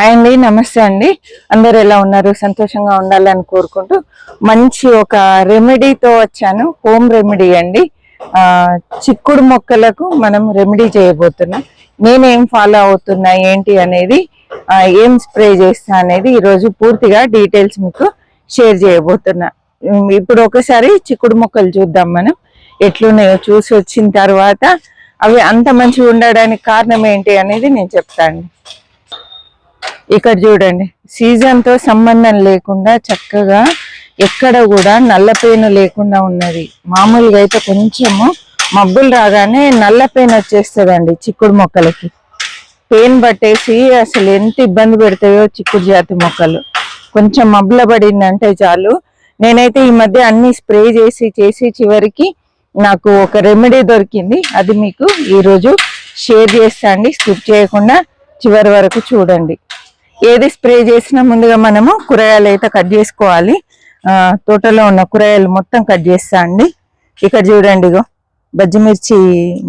Hi అండి నమస్తే అండి. అందరు ఎలా ఉన్నారు? సంతోషంగా ఉండాలని కోరుకుంటూ మంచి ఒక రెమెడీతో వచ్చాను. హోమ్ రెమెడీ అండి. ఆ చిక్కుడు మొక్కలకు మనం రెమెడీ చేయబోతున్నాం. నేనేం ఫాలో అవుతున్నా ఏంటి అనేది ఏం స్ప్రే చేస్తా అనేది ఈరోజు పూర్తిగా డీటెయిల్స్ మీకు షేర్ చేయబోతున్నా. ఇప్పుడు ఒకసారి చిక్కుడు మొక్కలు చూద్దాం మనం. ఎట్లున్నాయో చూసి వచ్చిన తర్వాత అవి అంత మంచిగా ఉండడానికి కారణం ఏంటి అనేది నేను చెప్తాను. ఇక్కడ చూడండి సీజన్తో సంబంధం లేకుండా చక్కగా ఎక్కడ కూడా నల్లపేను లేకుండా ఉన్నది. మామూలుగా అయితే కొంచెము మబ్బులు రాగానే నల్లపేను వచ్చేస్తుందండి చిక్కుడు మొక్కలకి. పెయిన్ పట్టేసి అసలు ఎంత ఇబ్బంది పెడతాయో చిక్కుడు జాతి మొక్కలు. కొంచెం మబ్బుల పడిందంటే చాలు. నేనైతే ఈ మధ్య అన్ని స్ప్రే చేసి చేసి చివరికి నాకు ఒక రెమెడీ దొరికింది. అది మీకు ఈరోజు షేర్ చేస్తా అండి. స్కిప్ చేయకుండా చివరి వరకు చూడండి. ఏది స్ప్రే చేసినా ముందుగా మనము కూరగాయలు అయితే కట్ చేసుకోవాలి. తోటలో ఉన్న కూరగాయలు మొత్తం కట్ చేస్తా అండి. ఇక్కడ చూడండి ఇగో బజ్జిమిర్చి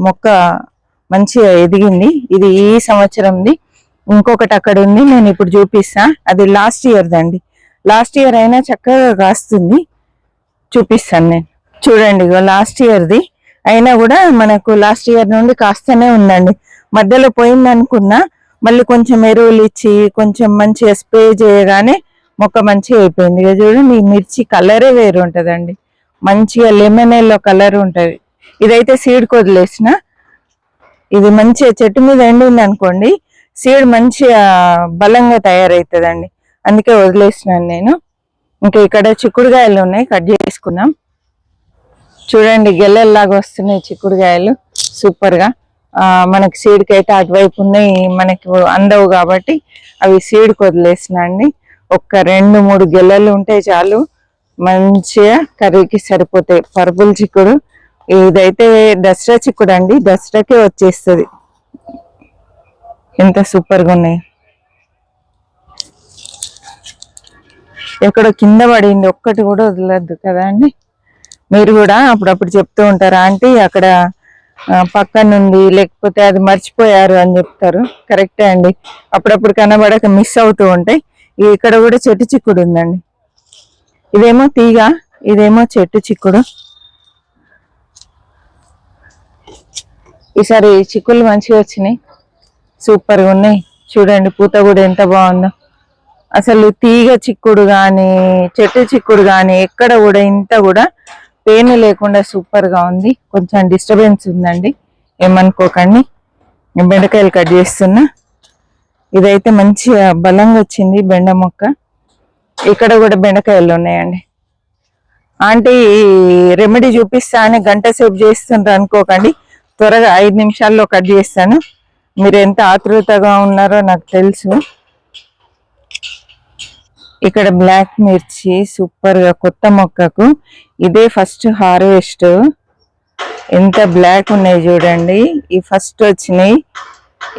మొక్క మంచిగా ఎదిగింది. ఇది ఈ సంవత్సరంది. ఇంకొకటి అక్కడ ఉంది నేను ఇప్పుడు చూపిస్తా. అది లాస్ట్ ఇయర్దండి లాస్ట్ ఇయర్ అయినా చక్కగా కాస్తుంది. చూపిస్తాను నేను. చూడండి ఇగో లాస్ట్ ఇయర్ది అయినా కూడా మనకు లాస్ట్ ఇయర్ నుండి కాస్తనే ఉందండి. మధ్యలో పోయిందనుకున్నా మళ్ళీ కొంచెం ఎరువులు ఇచ్చి కొంచెం మంచిగా స్ప్రే చేయగానే మొక్క మంచిగా అయిపోయింది. ఇక చూడండి ఈ మిర్చి కలరే వేరు ఉంటుందండి. మంచిగా లెమన్ ఎల్లో కలర్ ఉంటుంది. ఇదైతే సీడ్ వదిలేసిన ఇది మంచిగా చెట్టు మీద ఎండింది అనుకోండి సీడ్ మంచిగా బలంగా తయారవుతుందండి. అందుకే వదిలేసినాను నేను. ఇంకా ఇక్కడ చిక్కుడుకాయలు ఉన్నాయి కట్ చేసుకున్నాం చూడండి గెల్లెల్లాగా వస్తున్నాయి చిక్కుడుకాయలు. సూపర్గా. మనకి సీడ్కి అయితే అటువైపు ఉన్నాయి మనకి అందవు కాబట్టి అవి సీడ్కి వదిలేసిన అండి. ఒక్క రెండు మూడు గెల్లలు ఉంటే చాలు మంచిగా కర్రీకి సరిపోతాయి. పర్పుల్ చిక్కుడు ఇదైతే దసరా చిక్కుడు అండి. దసరాకే వచ్చేస్తుంది. ఎంత సూపర్గా ఉన్నాయి. ఎక్కడో కింద పడింది ఒక్కటి కూడా వదలద్దు కదా అండి. మీరు కూడా అప్పుడప్పుడు చెప్తూ ఉంటారా ఆంటీ అక్కడ పక్కనుంది లేకపోతే అది మర్చిపోయారు అని చెప్తారు. కరెక్టే అండి. అప్పుడప్పుడు కనబడక మిస్ అవుతూ ఉంటాయి. ఇక్కడ కూడా చెట్టు చిక్కుడు ఉందండి. ఇదేమో తీగ ఇదేమో చెట్టు చిక్కుడు. ఈసారి చిక్కులు మంచిగా వచ్చినాయి. సూపర్గా ఉన్నాయి. చూడండి పూత కూడా ఎంత బాగుందో. అసలు తీగ చిక్కుడు కానీ చెట్టు చిక్కుడు కానీ ఎక్కడ కూడా ఇంత కూడా పేను లేకుండా సూపర్గా ఉంది. కొంచెం డిస్టర్బెన్స్ ఉందండి. ఏమనుకోకండి. బెండకాయలు కట్ చేస్తున్నా. ఇదైతే మంచిగా బలంగా వచ్చింది బెండ మొక్క. ఇక్కడ కూడా బెండకాయలు ఉన్నాయండి. ఆంటీ రెమెడీ చూపిస్తా అని గంట సేపు చేస్తుండ్రు అనుకోకండి. త్వరగా ఐదు నిమిషాల్లో కట్ చేస్తాను. మీరు ఎంత ఆతృతగా ఉన్నారో నాకు తెలుసు. ఇక్కడ బ్లాక్ మిర్చి సూపర్గా కొత్త మొక్కకు. ఇదే ఫస్ట్ హార్వెస్ట్ ఎంత బ్లాక్ ఉన్నాయి చూడండి. ఈ ఫస్ట్ వచ్చినాయి.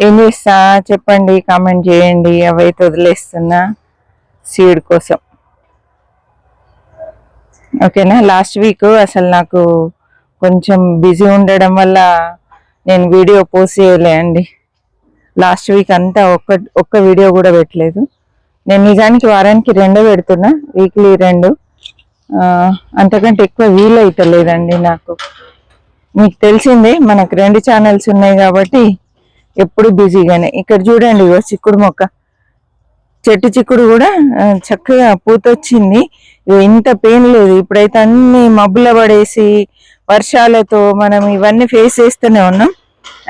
ఏం చేస్తా? చెప్పండి కామెంట్ చేయండి. అవైతే వదిలేస్తున్నా. సీడ్ కోసం. ఓకేనా? లాస్ట్ వీక్ అసలు నాకు కొంచెం బిజీ ఉండడం వల్ల నేను వీడియో పోస్ట్ చేయలే అండి. లాస్ట్ వీక్ అంతా ఒక్క ఒక్క వీడియో కూడా పెట్టలేదు. నేను నిజానికి వారానికి రెండో పెడుతున్నా వీక్లీ రెండు. అంతకంటే ఎక్కువ వీలు అవుతలేదండి నాకు. మీకు తెలిసిందే మనకు రెండు ఛానల్స్ ఉన్నాయి కాబట్టి ఎప్పుడు బిజీగానే. ఇక్కడ చూడండి ఇగో చిక్కుడు మొక్క. చెట్టు చిక్కుడు కూడా చక్కగా పూతొచ్చింది. ఇంత పెయిన్ లేదు. ఇప్పుడైతే అన్ని మబ్బుల పడేసి వర్షాలతో మనం ఇవన్నీ ఫేస్ చేస్తూనే ఉన్నాం.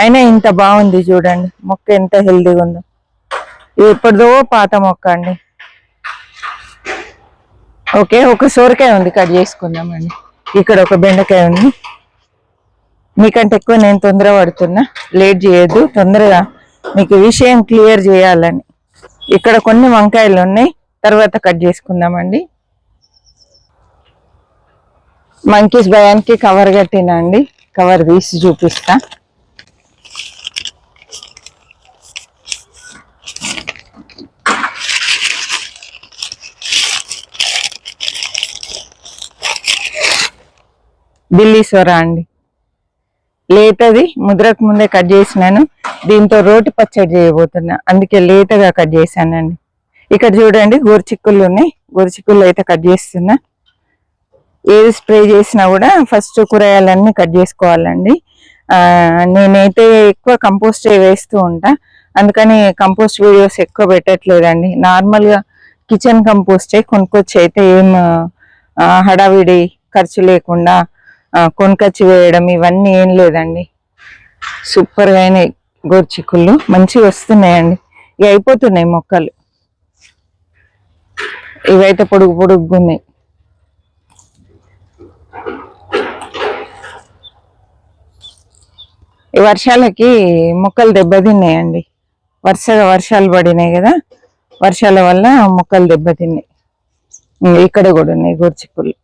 అయినా ఇంత బాగుంది చూడండి. మొక్క ఎంత హెల్దీగా ఉందో. ఎప్పటిదో పాత మొక్క అండి. ఓకే ఒక సోరకాయ ఉంది కట్ చేసుకుందామండి. ఇక్కడ ఒక బెండకాయ ఉంది. మీకంటే ఎక్కువ నేను తొందర పడుతున్నా లేట్ చేయొద్దు. తొందరగా మీకు విషయం క్లియర్ చేయాలని. ఇక్కడ కొన్ని వంకాయలు ఉన్నాయి తర్వాత కట్ చేసుకుందామండి. మంకీస్ భయానికి కవర్ కట్టినా అండి కవర్ తీసి చూపిస్తా. బిల్లీస్వర అండి. లేతది ముద్రకు ముందే కట్ చేసినాను. దీంతో రోటి పచ్చడి చేయబోతున్నా. అందుకే లేతగా కట్ చేశానండి. ఇక్కడ చూడండి గోరుచిక్కుళ్ళు ఉన్నాయి. గోరుచిక్కుళ్ళు అయితే కట్ చేస్తున్నా. ఏది స్ప్రే చేసినా కూడా ఫస్ట్ కూరగాయలన్నీ కట్ చేసుకోవాలండి. నేనైతే ఎక్కువ కంపోస్ట్ వేస్తూ ఉంటా. అందుకని కంపోస్ట్ వీడియోస్ ఎక్కువ పెట్టట్లేదండి. నార్మల్గా కిచెన్ కంపోస్టే కొనుక్కొచ్చి అయితే ఏం హడావిడి ఖర్చు లేకుండా కొనుకొచ్చి వేయడం ఇవన్నీ ఏం లేదండి. సూపర్గా అయినాయి గోర్చిక్కుళ్ళు మంచిగా వస్తున్నాయండి. ఇవి అయిపోతున్నాయి మొక్కలు. ఇవైతే పొడుగు పొడుగ్గా ఉన్నాయి. ఈ వర్షాలకి మొక్కలు దెబ్బతిన్నాయండి. వరుసగా వర్షాలు పడినాయి కదా వర్షాల వల్ల మొక్కలు దెబ్బతిన్నాయి. ఇక్కడ కూడా ఉన్నాయి గోర్చిక్కుళ్ళు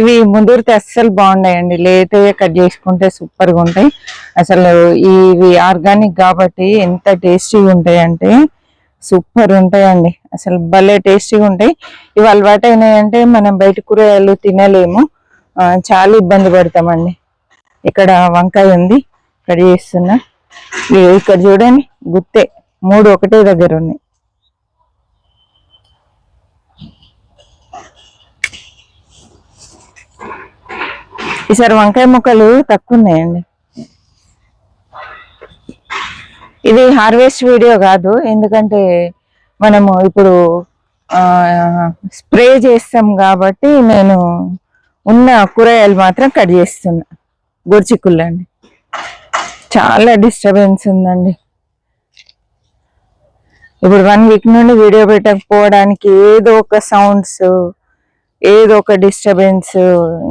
ఇవి ముదిరితే అస్సలు బాగున్నాయండి లేతగా కట్ చేసుకుంటే సూపర్గా ఉంటాయి. అసలు ఇవి ఆర్గానిక్ కాబట్టి ఎంత టేస్టీగా ఉంటాయి అంటే సూపర్ ఉంటాయండి. అసలు భలే టేస్టీగా ఉంటాయి. ఇవి అలవాటు అయినాయంటే మనం బయట కూరగాయలు తినలేము. చాలా ఇబ్బంది పడతామండి. ఇక్కడ వంకాయ ఉంది. కట్ చేస్తున్నా. ఇక్కడ చూడండి. గుత్తే. మూడు ఒకటే దగ్గర ఉన్నాయి. ఈసారి వంకాయ ముక్కలు తక్కువ ఉన్నాయండి ఇది హార్వెస్ట్ వీడియో కాదు ఎందుకంటే మనము ఇప్పుడు స్ప్రే చేస్తాం కాబట్టి నేను ఉన్న కూరగాయలు మాత్రం కట్ చేస్తున్నా. గొర్చిక్కుళ్ళండి. చాలా డిస్టర్బెన్స్ ఉందండి. ఇప్పుడు వన్ వీక్ నుండి వీడియో పెట్టకపోవడానికి ఏదో ఒక సౌండ్స్ ఏదో ఒక డిస్టర్బెన్స్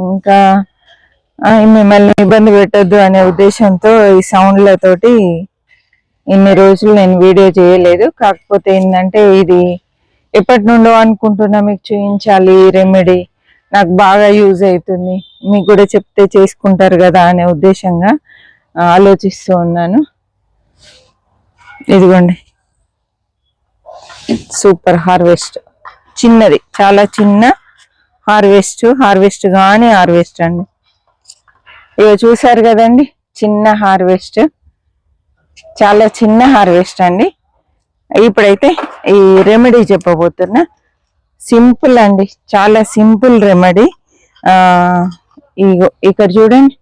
ఇంకా మిమ్మల్ని ఇబ్బంది పెట్టొద్దు అనే ఉద్దేశంతో ఈ సౌండ్లతోటి ఇన్ని రోజులు నేను వీడియో చేయలేదు. కాకపోతే ఏంటంటే ఇది ఎప్పటి నుండో అనుకుంటున్నా మీకు చూపించాలి రెమెడీ. నాకు బాగా యూజ్ అవుతుంది. మీకు కూడా చెప్తే చేసుకుంటారు కదా అనే ఉద్దేశంగా ఆలోచిస్తూ ఉన్నాను. ఇదిగోండి. Super harvest. చిన్నది. చాలా చిన్న హార్వెస్ట్ హార్వెస్ట్ కానీ హార్వెస్ట్ అండి. ఇవి చూసారు కదండి చిన్న హార్వెస్ట్. చాలా చిన్న హార్వెస్ట్ అండి. ఇప్పుడైతే ఈ రెమెడీ చెప్పబోతున్నా. సింపుల్ అండి చాలా సింపుల్ రెమెడీ. ఇగో ఇక్కడ చూడండి.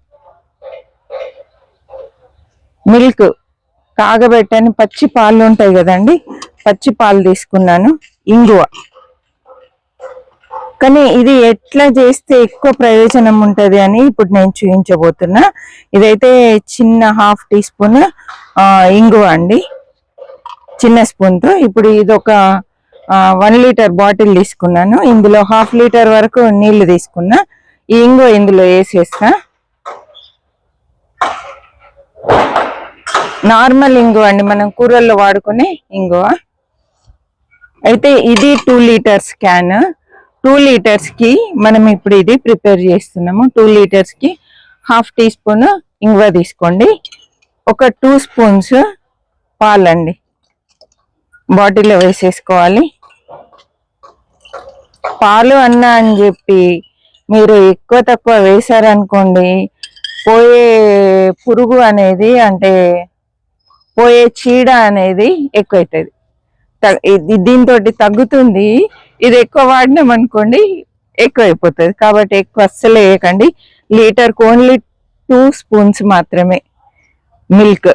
మిల్క్ కాగబెట్టని పచ్చి పాలు ఉంటాయి కదండి పచ్చి పాలు తీసుకున్నాను. ఇంగువ. కానీ ఇది ఎట్లా చేస్తే ఎక్కువ ప్రయోజనం ఉంటుంది అని ఇప్పుడు నేను చూపించబోతున్నా. ఇదైతే చిన్న హాఫ్ టీ స్పూన్ ఇంగువ అండి. చిన్న స్పూన్తో ఇప్పుడు ఇది ఒక వన్ లీటర్ బాటిల్ తీసుకున్నాను. ఇందులో హాఫ్ లీటర్ వరకు నీళ్ళు తీసుకున్నా. ఈ ఇంగువ ఇందులో వేసేస్తా. నార్మల్ ఇంగువ అండి. మనం కూరల్లో వాడుకునే ఇంగువ. అయితే ఇది టూ లీటర్స్ క్యాన్. టూ లీటర్స్కి మనం ఇప్పుడు ఇది ప్రిపేర్ చేస్తున్నాము. టూ లీటర్స్కి హాఫ్ టీ స్పూన్ ఇంగువ తీసుకోండి. ఒక టూ స్పూన్స్ పాలండి. బాటిల్లో వేసేసుకోవాలి. పాలు అన్నా అని చెప్పి మీరు ఎక్కువ తక్కువ వేశారనుకోండి పోయే పురుగు అనేది అంటే పోయే చీడ అనేది ఎక్కువైతుంది. దీంతో తగ్గుతుంది. ఇది ఎక్కువ వాడినాం అనుకోండి ఎక్కువ అయిపోతుంది కాబట్టి ఎక్కువ అస్సలు వేయకండి. లీటర్కి ఓన్లీ టూ స్పూన్స్ మాత్రమే మిల్క్.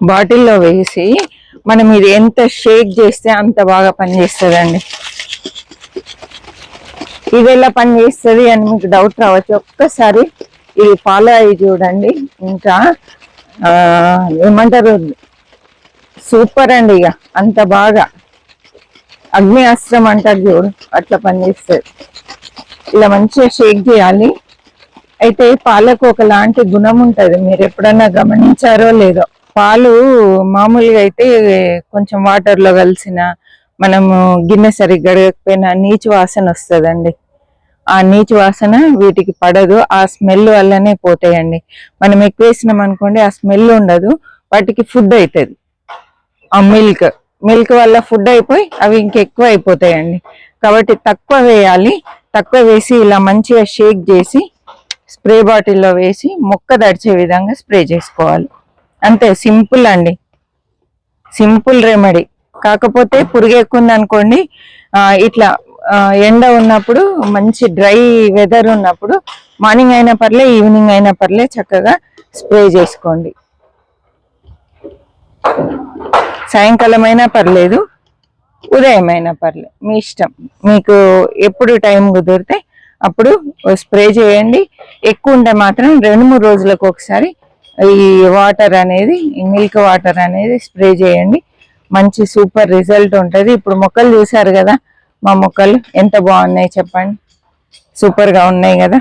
బాటిల్లో వేసి మనం ఇది ఎంత షేక్ చేస్తే అంత బాగా పనిచేస్తుందండి. ఇది ఎలా పనిచేస్తుంది అని మీకు డౌట్ రావచ్చు. ఒక్కసారి ఇది ఫాలో అయ్యి చూడండి. ఇంకా ఏమంటారు? సూపర్ అండి ఇక. అంత బాగా. అగ్ని అస్త్రం అంటారు చూడు అట్లా పనిచేస్తుంది. ఇలా మంచిగా షేక్ చేయాలి. అయితే పాలకు ఒకలాంటి గుణం ఉంటుంది. మీరు ఎప్పుడన్నా గమనించారో లేదో. పాలు మామూలుగా అయితే కొంచెం వాటర్లో కలిసిన మనము గిన్నె సరిగ్గా గడగకపోయినా నీచు వాసన వస్తుందండి. ఆ నీచు వాసన వీటికి పడదు. ఆ స్మెల్ వల్లనే పోతాయండి. మనం ఎక్కువ వేసినాం అనుకోండి ఆ స్మెల్ ఉండదు. వాటికి ఫుడ్ అవుతుంది ఆ మిల్క్ మిల్క్ వల్ల ఫుడ్ అయిపోయి అవి ఇంకెక్కువ అయిపోతాయండి. కాబట్టి తక్కువ వేయాలి. తక్కువ వేసి ఇలా మంచిగా షేక్ చేసి స్ప్రే బాటిల్లో వేసి మొక్క దడిచే విధంగా స్ప్రే చేసుకోవాలి. అంతే సింపుల్ అండి. Simple remedy. కాకపోతే పురుగు ఎక్కువ ఇట్లా ఎండ ఉన్నప్పుడు మంచి డ్రై వెదర్ ఉన్నప్పుడు మార్నింగ్ అయినా పర్లే ఈవినింగ్ అయినా పర్లే చక్కగా స్ప్రే చేసుకోండి. సాయంకాలమైనా పర్లేదు ఉదయమైనా పర్లేదు మీ ఇష్టం. మీకు ఎప్పుడు టైం కుదిరితే అప్పుడు స్ప్రే చేయండి. ఎక్కువ ఉంటే మాత్రం రెండు మూడు రోజులకు ఒకసారి ఈ వాటర్ అనేది మిల్క్ వాటర్ అనేది స్ప్రే చేయండి. మంచి సూపర్ రిజల్ట్ ఉంటుంది. ఇప్పుడు మొక్కలు చూసారు కదా మా మొక్కలు ఎంత బాగున్నాయి చెప్పండి. సూపర్గా ఉన్నాయి కదా.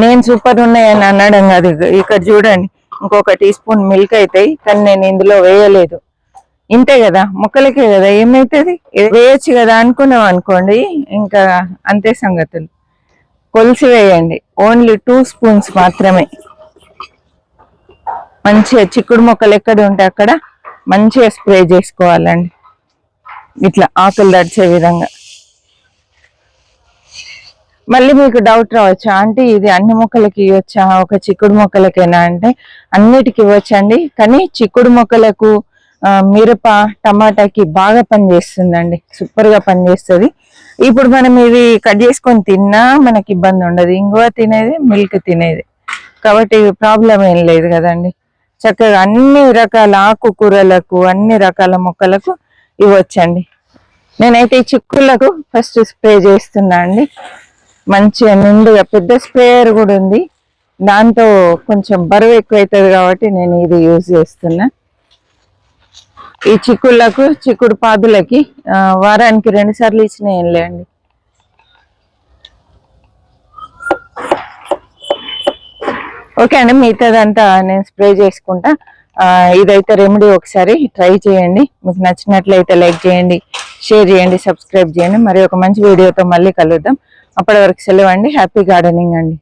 నేను సూపర్ ఉన్నాయని అనడం కాదు ఇక్కడ చూడండి. ఇంకొక టీ స్పూన్ మిల్క్ అవుతాయి కానీ నేను ఇందులో వేయలేదు. ఇంతే కదా మొక్కలకే కదా ఏమవుతుంది వేయచ్చు కదా అనుకున్నాం అనుకోండి ఇంకా అంతే సంగతులు. కొలిసి వేయండి ఓన్లీ టూ స్పూన్స్ మాత్రమే. మంచిగా చిక్కుడు మొక్కలు ఎక్కడ ఉంటే అక్కడ మంచిగా స్ప్రే చేసుకోవాలండి. ఇట్లా ఆకులు దడిచే విధంగా. మళ్ళీ మీకు డౌట్ రావచ్చు? ఆంటీ ఇది అన్ని మొక్కలకి ఇవ్వచ్చా? ఒక చిక్కుడు మొక్కలకేనా అంటే అన్నిటికి ఇవ్వచ్చండి. కానీ చిక్కుడు మొక్కలకు మిరప టమాటాకి బాగా పనిచేస్తుందండి సూపర్గా పనిచేస్తుంది ఇప్పుడు మనం ఇది కట్ చేసుకొని తిన్నా మనకి ఇబ్బంది ఉండదు. ఇంగువ తినేది మిల్క్ తినేది. కాబట్టి ప్రాబ్లం ఏం లేదు కదండి. చక్కగా అన్ని రకాల ఆకుకూరలకు అన్ని రకాల మొక్కలకు ఇవ్వచ్చండి. నేనైతే ఈ చిక్కులకు ఫస్ట్ స్ప్రే చేస్తున్నా అండి. మంచిగా నిండుగా పెద్ద స్ప్రేయర్ కూడా ఉంది. దాంతో కొంచెం బరువు ఎక్కువ అవుతుంది కాబట్టి నేను ఇది యూజ్ చేస్తున్నా. ఈ చిక్కుళ్ళకు చిక్కుడు పాదులకి వారానికి రెండు సార్లు ఇచ్చిన ఏం లేండి ఓకే అండి మిగతాదంతా నేను స్ప్రే చేసుకుంటా. ఇదైతే రెమెడీ ఒకసారి ట్రై చేయండి. మీకు నచ్చినట్లయితే లైక్ చేయండి షేర్ చేయండి సబ్స్క్రైబ్ చేయండి. మరి ఒక మంచి వీడియోతో మళ్ళీ కలుద్దాం. అప్పటి వరకు సెలవు అండి. హ్యాపీ గార్డెనింగ్ అండి.